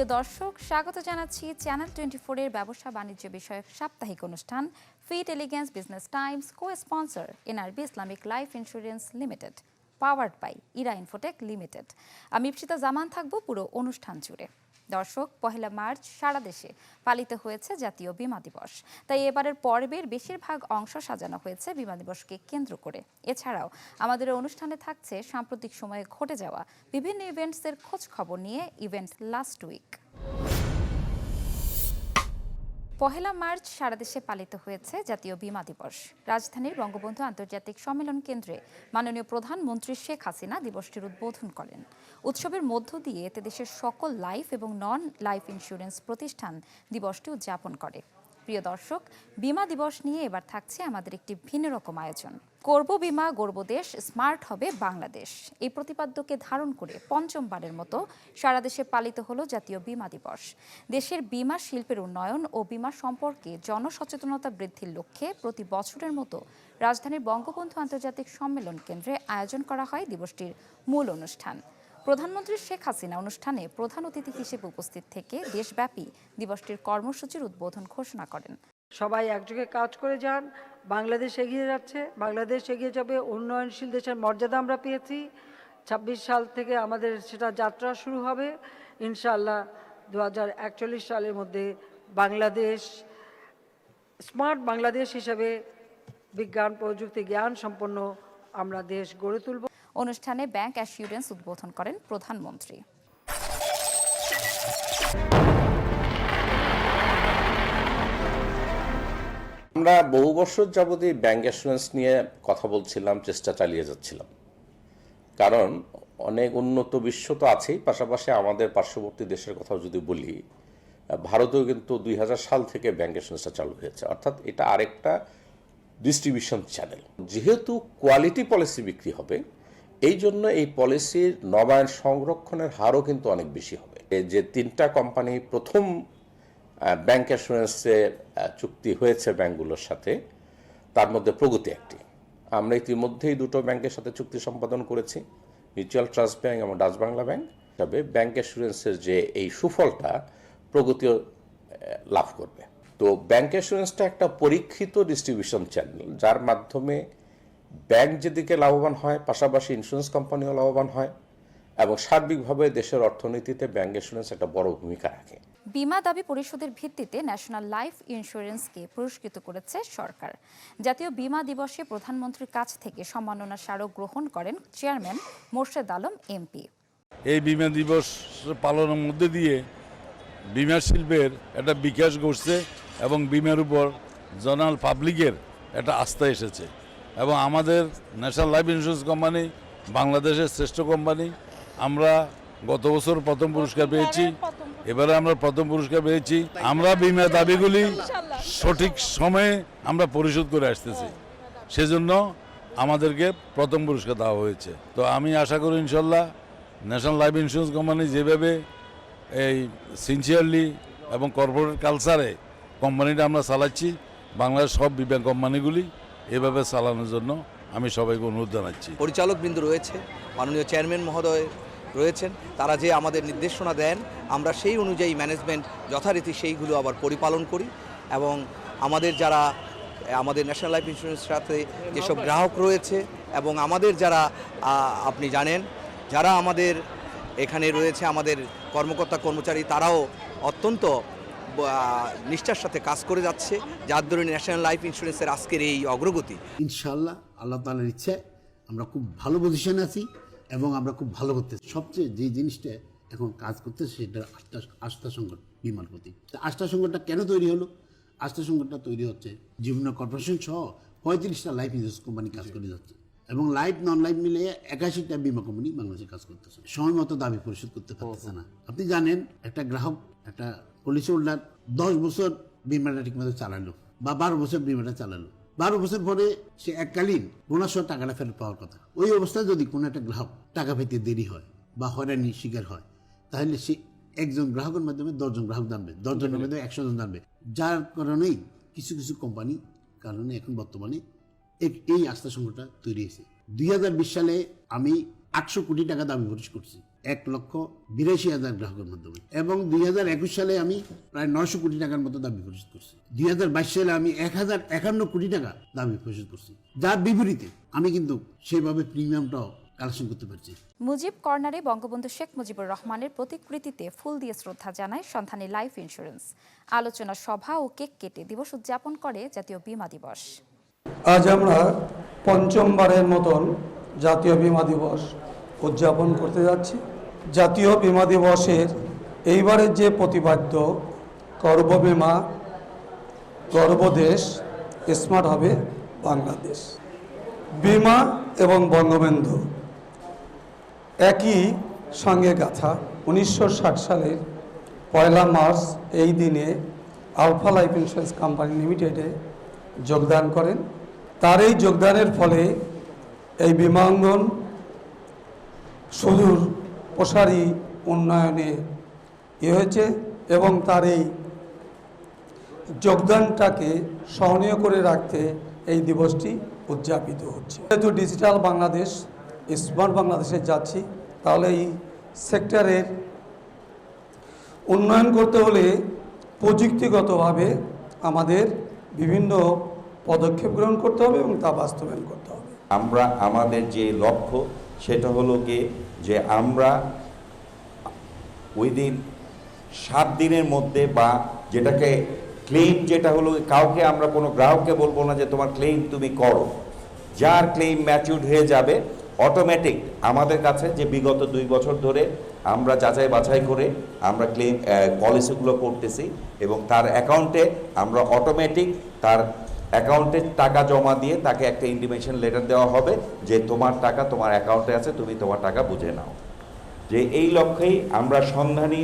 প্রিয় দর্শক, স্বাগত জানাচ্ছি চ্যানেল টোয়েন্টি ফোরের ব্যবসা বাণিজ্য বিষয়ক সাপ্তাহিক অনুষ্ঠান fit elegance business times co sponsor NRB Islamic life insurance limited powered by era infotech limited আমি ইপসিতা জামান থাকব পুরো অনুষ্ঠান জুড়ে। দর্শক, পহেলা মার্চ সারা দেশে পালিত হয়েছে জাতীয় বিমা দিবস। তাই এবারের পর্বের বেশিরভাগ অংশ সাজানো হয়েছে বিমা দিবসকে কেন্দ্র করে। এছাড়াও আমাদের অনুষ্ঠানে থাকছে সাম্প্রতিক সময়ে ঘটে যাওয়া বিভিন্ন ইভেন্টসের খোঁজ খবর নিয়ে ইভেন্ট লাস্ট উইক পহেলা মার্চ সারা দেশে পালিত হয়েছে জাতীয় বিমা দিবস। রাজধানীর বঙ্গবন্ধু আন্তর্জাতিক সম্মেলন কেন্দ্রে মাননীয় প্রধানমন্ত্রী শেখ হাসিনা দিবসটির উদ্বোধন করেন। উৎসবের মধ্য দিয়ে এতে দেশের সকল লাইফ এবং নন লাইফ ইন্স্যুরেন্স প্রতিষ্ঠান দিবসটি উদযাপন করে। প্রিয় দর্শক, বিমা দিবস নিয়ে এবার থাকছে আমাদের একটি ভিন্ন রকম আয়োজন। করব বিমা, গর্ব দেশ, স্মার্ট হবে বাংলাদেশ। এই প্রতিপাদ্যকে ধারণ করে পঞ্চমবারের মতো সারা দেশে পালিত হলো জাতীয় বিমা দিবস। দেশের বিমা শিল্পের উন্নয়ন ও বিমা সম্পর্কে জনসচেতনতা বৃদ্ধির লক্ষ্যে প্রতি বছরের মতো রাজধানীর বঙ্গবন্ধু আন্তর্জাতিক সম্মেলন কেন্দ্রে আয়োজন করা হয় দিবসটির মূল অনুষ্ঠান। প্রধানমন্ত্রী শেখ হাসিনা অনুষ্ঠানে প্রধান অতিথি হিসেবে উপস্থিত থেকে দেশব্যাপী দিবসটির কর্মসূচির উদ্বোধন ঘোষণা করেন। সবাই একযোগে কাজ করে যান, বাংলাদেশ এগিয়ে যাচ্ছে। বাংলাদেশ এগিয়ে যাবে উন্নয়নশীল দেশের মর্যাদা আমরা পেয়েছি। ছাব্বিশ সাল থেকে আমাদের সেটা যাত্রা শুরু হবে। ইনশাআল্লাহ দু সালের মধ্যে বাংলাদেশ, স্মার্ট বাংলাদেশ হিসেবে বিজ্ঞান, প্রযুক্তি, জ্ঞান সম্পন্ন আমরা দেশ গড়ে তুলব। অনুষ্ঠানে ব্যাংক অ্যাসিউরেন্স উদ্বোধন করেন প্রধানমন্ত্রী। আমরা বহু বছর যাবতই ব্যাংক অ্যাসুরেন্স নিয়ে কথা বলছিলাম, চেষ্টা চালিয়ে যাচ্ছিলাম। কারণ অনেক উন্নত বিশ্ব তো আছেই, পাশাপাশি আমাদের পার্শ্ববর্তী দেশের কথাও যদি বলি, ভারতেও কিন্তু দুই হাজার সাল থেকে ব্যাংক অ্যাসুরেন্সটা চালু হয়েছে। অর্থাৎ এটা আরেকটা ডিস্ট্রিবিউশন চ্যানেল যেহেতু কোয়ালিটি পলিসি বিক্রি হবে এই জন্য এই পলিসির নবায়ন সংরক্ষণের হারও কিন্তু অনেক বেশি হবে। যে তিনটা কোম্পানি প্রথম ব্যাংক অ্যাসুরেন্সে চুক্তি হয়েছে ব্যাংকগুলোর সাথে, তার মধ্যে প্রগতি একটি। আমরা ইতিমধ্যেই দুটো ব্যাংকের সাথে চুক্তি সম্পাদন করেছি, মিউচুয়াল ট্রাস্ট ব্যাংক এবং ডাচ বাংলা ব্যাংক। তবে ব্যাংক অ্যাসুরেন্সের যে এই সুফলটা, প্রগতিও লাভ করবে। তো ব্যাংক অ্যাসুরেন্সটা একটা পরীক্ষিত ডিস্ট্রিবিউশন চ্যানেল যার মাধ্যমে ব্যাংক যেদিকে লাভবান হয় পাশাপাশি ইন্স্যুরেন্স কোম্পানিও লাভবান হয় এবং সার্বিকভাবে দেশের অর্থনীতিতে ব্যাংক অ্যাসুরেন্স একটা বড় ভূমিকা রাখে। বিমা দাবি পরিশোধের ভিত্তিতে ন্যাশনাল লাইফ ইন্স্যুরেন্সকে পুরস্কৃত করেছে সরকার। জাতীয় বিমা দিবসে প্রধানমন্ত্রীর কাছ থেকে সম্মাননা স্মারক গ্রহণ করেন চেয়ারম্যান মোর্শেদ আলম এমপি। এই বিমা দিবস পালনের মধ্যে দিয়ে বিমা শিল্পের একটা বিকাশ ঘটছে এবং বিমার উপর জনাল পাবলিকের একটা আস্থা এসেছে। এবং আমাদের ন্যাশনাল লাইফ ইন্স্যুরেন্স কোম্পানি বাংলাদেশের শ্রেষ্ঠ কোম্পানি আমরা গত বছর প্রথম পুরস্কার পেয়েছি এবারে আমরা প্রথম পুরস্কার পেয়েছি। আমরা বিমা দাবিগুলি সঠিক সময়ে আমরা পরিশোধ করে আসতেছি। সেজন্য আমাদেরকে প্রথম পুরস্কার দেওয়া হয়েছে। তো আমি আশা করি ইনশাল্লাহ ন্যাশনাল লাইফ ইন্স্যুরেন্স কোম্পানি যেভাবে এই সিনসিয়ারলি এবং কর্পোরেট কালচারে কোম্পানিটা আমরা চালাচ্ছি বাংলাদেশ সব বিমা কোম্পানিগুলি এভাবে চালানোর জন্য আমি সবাইকে অনুরোধ জানাচ্ছি। পরিচালক বিন্দু রয়েছে, মাননীয় চেয়ারম্যান মহোদয় রয়েছেন, তারা যে আমাদের নির্দেশনা দেন, আমরা সেই অনুযায়ী ম্যানেজমেন্ট যথারীতি সেইগুলো আবার পরিপালন করি এবং আমাদের যারা, আমাদের ন্যাশনাল লাইফ ইন্স্যুরেন্স সাথে যেসব গ্রাহক রয়েছে এবং আমাদের যারা আপনি জানেন, যারা আমাদের এখানে রয়েছে, আমাদের কর্মকর্তা কর্মচারী, তারাও অত্যন্ত নিষ্ঠার সাথে কাজ করে যাচ্ছে যার দরুন ন্যাশনাল লাইফ ইন্স্যুরেন্সের আজকের এই অগ্রগতি। ইনশাল্লাহ আল্লাহ তালার ইচ্ছায় আমরা খুব ভালো পজিশনে আছি এবং আমরা খুব ভালো করতেছি সবচেয়ে যে জিনিসটা এখন কাজ করতেছে সেটা আস্থা আস্থা সংকট বিমার প্রতি তা আস্থা সংকটটা কেন তৈরি হলো? আস্থা সংকটটা তৈরি হচ্ছে জীবনা কর্পোরেশন সহ পঁয়ত্রিশটা লাইফ ইন্স্যুরেন্স কোম্পানি কাজ করে যাচ্ছে এবং লাইফ নন লাইফ মিলে একাশিটা বিমা কোম্পানি বাংলাদেশে কাজ করতেছে। সময় মতো দাবি পরিশোধ করতে পারতেছে না। আপনি জানেন একটা গ্রাহক একটা পলিসি হোল্ডার দশ বছর বিমাটা ঠিকমতো চালালো বা বারো বছর বিমানটা চালালো। বারো বছর পরে সে এককালীন বোনাস টাকাটা ফেরত পাওয়ার কথা। ওই অবস্থায় যদি কোনো একটা গ্রাহক টাকা পেতে দেরি হয় বা হয়রানির শিকার হয় তাহলে সে একজন গ্রাহকের মাধ্যমে দশজন গ্রাহক জানবে দশজনের মাধ্যমে একশো জন জানবে যার কারণেই কিছু কিছু কোম্পানি কারণে এখন বর্তমানে এক- এই আস্থা সংকটটা তৈরি হয়েছে। দুই হাজার বিশ সালে আমি আটশো কোটি টাকা দাবি পরিশ করছি। এক লক্ষ বিরাশি হাজার গ্রাহকের মাধ্যমে। এবং দুই হাজার একুশ সালে আমি প্রায় নশো কোটি টাকার মতো দাবি পরিশোধ করছি। দুই হাজার বাইশ সালে আমি এক হাজার একান্ন কোটি টাকা দাবি পরিশোধ করছি। যার বিপরীতে আমি কিন্তু সেভাবে প্রিমিয়ামটাও কালেকশন করতে পারছি। মুজিব কর্নারে বঙ্গবন্ধু শেখ মুজিবুর রহমানের প্রতিকৃতিতে ফুল দিয়ে শ্রদ্ধা জানায় সন্ধানী লাইফ ইন্স্যুরেন্স। আলোচনা সভা ও কেক কেটে দিবস উদযাপন করে জাতীয় বীমা দিবস। আজ আমরা পঞ্চমবারের মতন জাতীয় বীমা দিবস উদযাপন করতে যাচ্ছি। জাতীয় বীমা দিবসের এইবারের যে প্রতিপাদ্য বীমা গর্বদেশ স্মার্ট হবে বাংলাদেশ। বীমা এবং বঙ্গবন্ধু একই সঙ্গে গাথা। উনিশশো ষাট সালের পয়লা মার্চ এই দিনে আলফা লাইফ ইন্স্যুরেন্স কোম্পানি লিমিটেডে যোগদান করেন। তার এই যোগদানের ফলে এই বিমাঙ্গন সুদূর প্রসারী উন্নয়নে ইয়ে হয়েছে এবং তার এই যোগদানটাকে সহনীয় করে রাখতে এই দিবসটি উদযাপিত হচ্ছে। যেহেতু ডিজিটাল বাংলাদেশ, স্মার্ট বাংলাদেশে যাচ্ছি, তাহলে এই সেক্টরের উন্নয়ন করতে হলে প্রযুক্তিগতভাবে আমাদের বিভিন্ন পদক্ষেপ গ্রহণ করতে হবে এবং তা বাস্তবায়ন করতে হবে। আমরা আমাদের যে লক্ষ্য সেটা হলো গিয়ে যে আমরা উইদিন সাত দিনের মধ্যে বা যেটাকে ক্লেম যেটা হলো কাউকে আমরা কোনো গ্রাহককে বলব না যে তোমার ক্লেম তুমি করো। যার ক্লেম ম্যাচিউড হয়ে যাবে অটোমেটিক আমাদের কাছে যে বিগত দুই বছর ধরে আমরা যাচাই বাছাই করে আমরা ক্লেম পলিসিগুলো করতেছি এবং তার অ্যাকাউন্টে আমরা অটোমেটিক তার অ্যাকাউন্টে টাকা জমা দিয়ে তাকে একটা ইন্টিমেশন লেটার দেওয়া হবে যে তোমার টাকা তোমার অ্যাকাউন্টে আছে, তুমি তোমার টাকা বুঝে নাও। যে এই লক্ষ্যেই আমরা সন্ধানী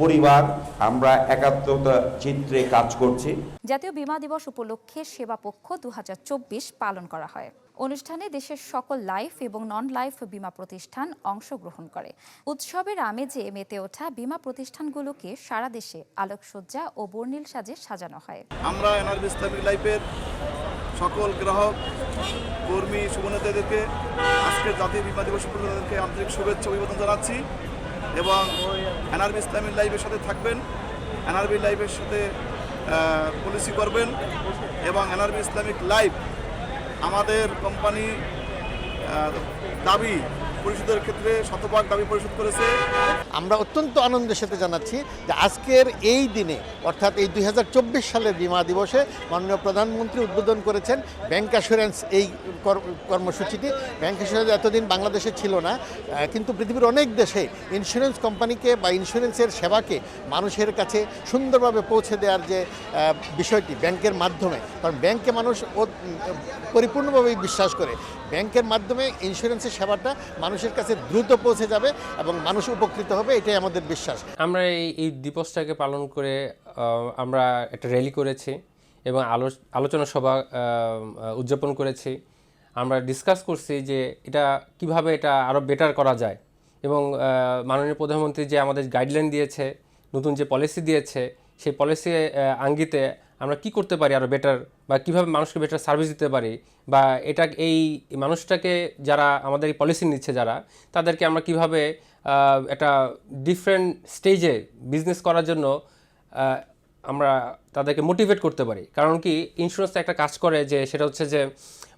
পরিবার, আমরা একাত্মতা চিত্রে কাজ করছি। জাতীয় বীমা দিবস উপলক্ষে সেবা পক্ষ দু হাজার চব্বিশ পালন করা হয়। অনুষ্ঠানে দেশের সকল লাইফ এবং নন লাইফ বিমা প্রতিষ্ঠান অংশগ্রহণ করে। উৎসবের আমেজে মেতে ওঠা বিমা প্রতিষ্ঠানগুলোকে সারা দেশে আলোকসজ্জা ও বর্ণিল সাজে সাজানো হয়। আমরা এনআরবি ইসলামিক লাইফের সকল গ্রাহক, কর্মী সুবর্ণতাদেরকে আজকে জাতীয় বিমা দিবস উপলক্ষে আন্তরিক শুভেচ্ছা অভিবাদন জানাচ্ছি এবং এনআরবি ইসলামিক লাইফের সাথে থাকবেন, এনআরবি লাইফের সাথে পলিসি করবেন এবং এনআরবি ইসলামিক লাইফ আমাদের কোম্পানি দাবি পরিশোধের ক্ষেত্রে শতভাগ দাবি পরিশোধ করেছে। আমরা অত্যন্ত আনন্দের সাথে জানাচ্ছি যে আজকের এই দিনে, অর্থাৎ এই দুই হাজার চব্বিশ সালের বিমা দিবসে মাননীয় প্রধানমন্ত্রী উদ্বোধন করেছেন ব্যাংক অ্যাসুরেন্স এই কর- কর্মসূচিটি। ব্যাংক অ্যাসুরেন্স এতদিন বাংলাদেশে ছিল না কিন্তু পৃথিবীর অনেক দেশে ইন্স্যুরেন্স কোম্পানিকে বা ইন্স্যুরেন্সের সেবাকে মানুষের কাছে সুন্দরভাবে পৌঁছে দেওয়ার যে বিষয়টি ব্যাংকের মাধ্যমে, কারণ ব্যাংকে মানুষ পরিপূর্ণভাবেই বিশ্বাস করে। ব্যাংকের মাধ্যমে ইন্স্যুরেন্সের সেবাটা মানুষের কাছে দ্রুত পৌঁছে যাবে এবং মানুষ উপকৃত হবে, এটাই আমাদের বিশ্বাস। আমরা এই এই দিবসটাকে পালন করে আমরা একটা র্যালি করেছি এবং আলো, আলোচনা সভা উদযাপন করেছি। আমরা ডিসকাস করছি যে এটা, কীভাবে এটা আরও বেটার করা যায় এবং মাননীয় প্রধানমন্ত্রী যে আমাদের গাইডলাইন দিয়েছে, নতুন যে পলিসি দিয়েছে, সেই পলিসি আঙ্গিতে আমরা কি করতে পারি আরও বেটার বা কীভাবে মানুষকে বেটার সার্ভিস দিতে পারি বা এটা এই মানুষটাকে যারা আমাদের এই পলিসি নিচ্ছে যারা, তাদেরকে আমরা কীভাবে একটা ডিফারেন্ট স্টেজে বিজনেস করার জন্য আমরা তাদেরকে মোটিভেট করতে পারি। কারণ কি ইন্স্যুরেন্স একটা কাজ করে যে, সেটা হচ্ছে যে,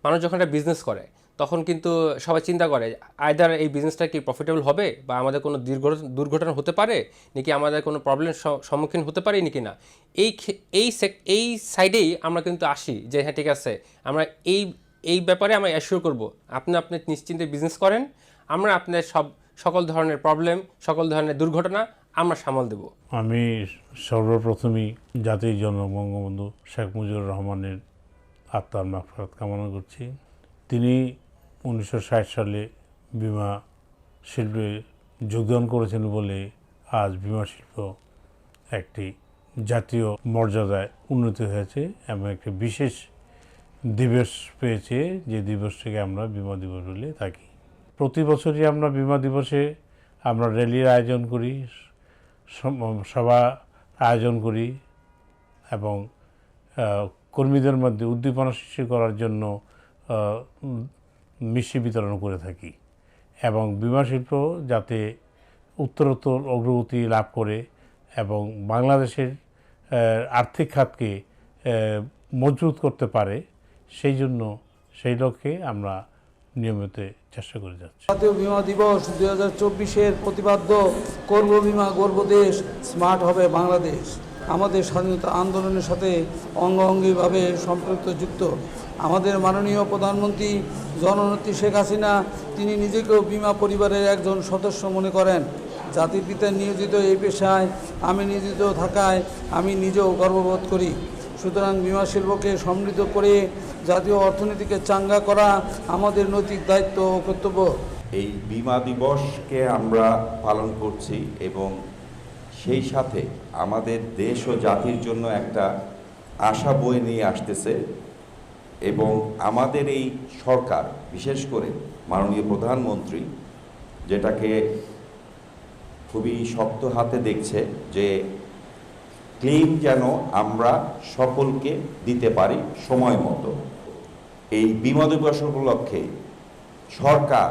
মানুষ যখন একটা বিজনেস করে তখন কিন্তু সবাই চিন্তা করে, আয়দার এই বিজনেসটা কি প্রফিটেবল হবে বা আমাদের কোনো দীর্ঘ- দুর্ঘটনা হতে পারে? নাকি আমাদের কোনো প্রবলেম সম্মুখীন হতে পারি নাকি না? এই এই এই সাইডেই আমরা কিন্তু আসি যে হ্যাঁ ঠিক আছে, আমরা এই এই ব্যাপারে আমরা অ্যাসিওর করব। আপনি আপনি নিশ্চিন্তে বিজনেস করেন, আমরা আপনার সব, সকল ধরনের প্রবলেম সকল ধরনের দুর্ঘটনা আমরা সামাল দেবো। আমি সর্বপ্রথমেই জাতির জন্য বঙ্গবন্ধু শেখ মুজিবুর রহমানের আত্মার মাফরাত কামনা করছি। তিনি উনিশশো ষাট সালে বিমা শিল্পে যোগদান করেছেন বলে আজ বিমা শিল্প একটি জাতীয় মর্যাদায় উন্নতি হয়েছে এবং একটি বিশেষ দিবস পেয়েছে যে দিবসটিকে আমরা বিমা দিবস বলে থাকি। প্রতি বছরই আমরা বিমা দিবসে আমরা র্যালির আয়োজন করি সভা আয়োজন করি এবং কর্মীদের মধ্যে উদ্দীপনা সৃষ্টি করার জন্য মিষ্টি বিতরণ করে থাকি এবং বিমা শিল্প যাতে উত্তরোত্তর অগ্রগতি লাভ করে এবং বাংলাদেশের আর্থিক খাতকে মজবুত করতে পারে, সেই জন্য সেই লক্ষ্যে আমরা নিয়মিত চেষ্টা করে যাচ্ছি। জাতীয় বিমা দিবস দুই হাজার চব্বিশের প্রতিপাদ্য, করব বিমা, গর্ব দেশ, স্মার্ট হবে বাংলাদেশ। আমাদের স্বাধীনতা আন্দোলনের সাথে অঙ্গ অঙ্গাঙ্গিভাবে সম্পৃক্ত যুক্ত আমাদের মাননীয় প্রধানমন্ত্রী জননেত্রী শেখ হাসিনা, তিনি নিজেকেও বিমা পরিবারের একজন সদস্য মনে করেন। জাতির পিতা নিয়োজিত এই পেশায়, আমি নিয়োজিত থাকায় আমি নিজেও গর্ববোধ করি। সুতরাং বিমা শিল্পকে সমৃদ্ধ করে জাতীয় অর্থনীতিকে চাঙ্গা করা আমাদের নৈতিক দায়িত্ব ও কর্তব্য। এই বিমা দিবসকে আমরা পালন করছি এবং সেই সাথে আমাদের দেশ ও জাতির জন্য একটা আশা বয়ে নিয়ে আসতেছে। এবং আমাদের এই সরকার, বিশেষ করে মাননীয় প্রধানমন্ত্রী, যেটাকে খুবই শক্ত হাতে দেখছে যে ক্লেম যেন আমরা সকলকে দিতে পারি সময় মতো। এই বিমা দিবস উপলক্ষে সরকার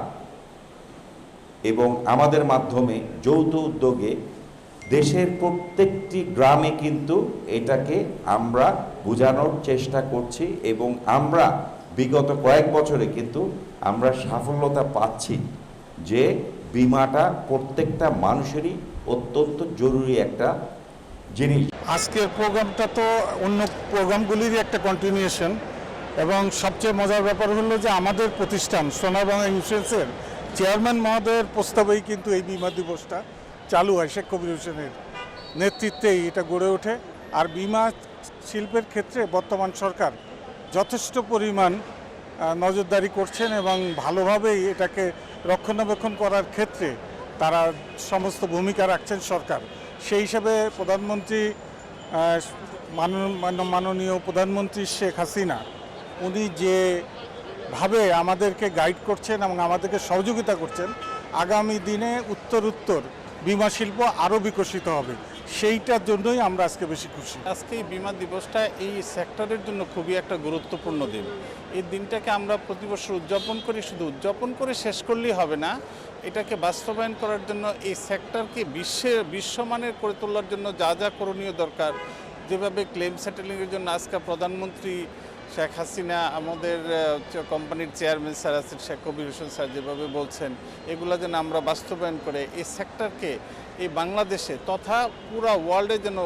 এবং আমাদের মাধ্যমে যৌথ উদ্যোগে দেশের প্রত্যেকটি গ্রামে কিন্তু এটাকে আমরা বোঝানোর চেষ্টা করছি এবং আমরা বিগত কয়েক বছরে কিন্তু আমরা সাফল্যতা পাচ্ছি যে বিমাটা প্রত্যেকটা মানুষেরই অত্যন্ত জরুরি একটা জিনিস। আজকের প্রোগ্রামটা তো অন্য প্রোগ্রামগুলিরই একটা কন্টিনিউশন এবং সবচেয়ে মজার ব্যাপার হলো যে আমাদের প্রতিষ্ঠান সোনারবাংলা ইন্স্যুরেন্সের চেয়ারম্যান মহোদয়ের প্রস্তাবেই কিন্তু এই বিমা দিবসটা চালু হয় শেখ কবির হোসেনের নেতৃত্বেই এটা গড়ে ওঠে। আর বিমা শিল্পের ক্ষেত্রে বর্তমান সরকার যথেষ্ট পরিমাণ নজরদারি করছেন এবং ভালোভাবেই এটাকে রক্ষণাবেক্ষণ করার ক্ষেত্রে তারা সমস্ত ভূমিকা রাখছেন সরকার। সেই হিসাবে প্রধানমন্ত্রী মানন- মাননীয় প্রধানমন্ত্রী শেখ হাসিনা, উনি যে ভাবে আমাদেরকে গাইড করছেন এবং আমাদেরকে সহযোগিতা করছেন, আগামী দিনে উত্তর উত্তর বিমা শিল্প আরও বিকশিত হবে। সেইটার জন্যই আমরা আজকে বেশি খুশি। আজকে এই বিমা দিবসটা এই সেক্টরের জন্য খুবই একটা গুরুত্বপূর্ণ দিন। এই দিনটাকে আমরা প্রতি বছর উদযাপন করি, শুধু উদযাপন করে শেষ করলেই হবে না, এটাকে বাস্তবায়ন করার জন্য এই সেক্টরকে বিশ্বের বিশ্বমানের করে তোলার জন্য যা যা করণীয় দরকার, যেভাবে ক্লেম সেটেলিংয়ের জন্য আজকে প্রধানমন্ত্রী শেখ হাসিনা, আমাদের কোম্পানির চেয়ারম্যান স্যার আছেন, শেখ কবির হোসেন স্যার যেভাবে বলছেন, এগুলো যেন আমরা বাস্তবায়ন করে এই সেক্টরকে এই বাংলাদেশে তথা পুরা ওয়ার্ল্ডে যেন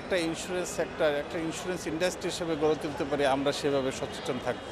একটা ইন্স্যুরেন্স সেক্টর একটা ইন্স্যুরেন্স ইন্ডাস্ট্রি হিসেবে গড়ে তুলতে পারি, আমরা সেভাবে সচেতন থাকব।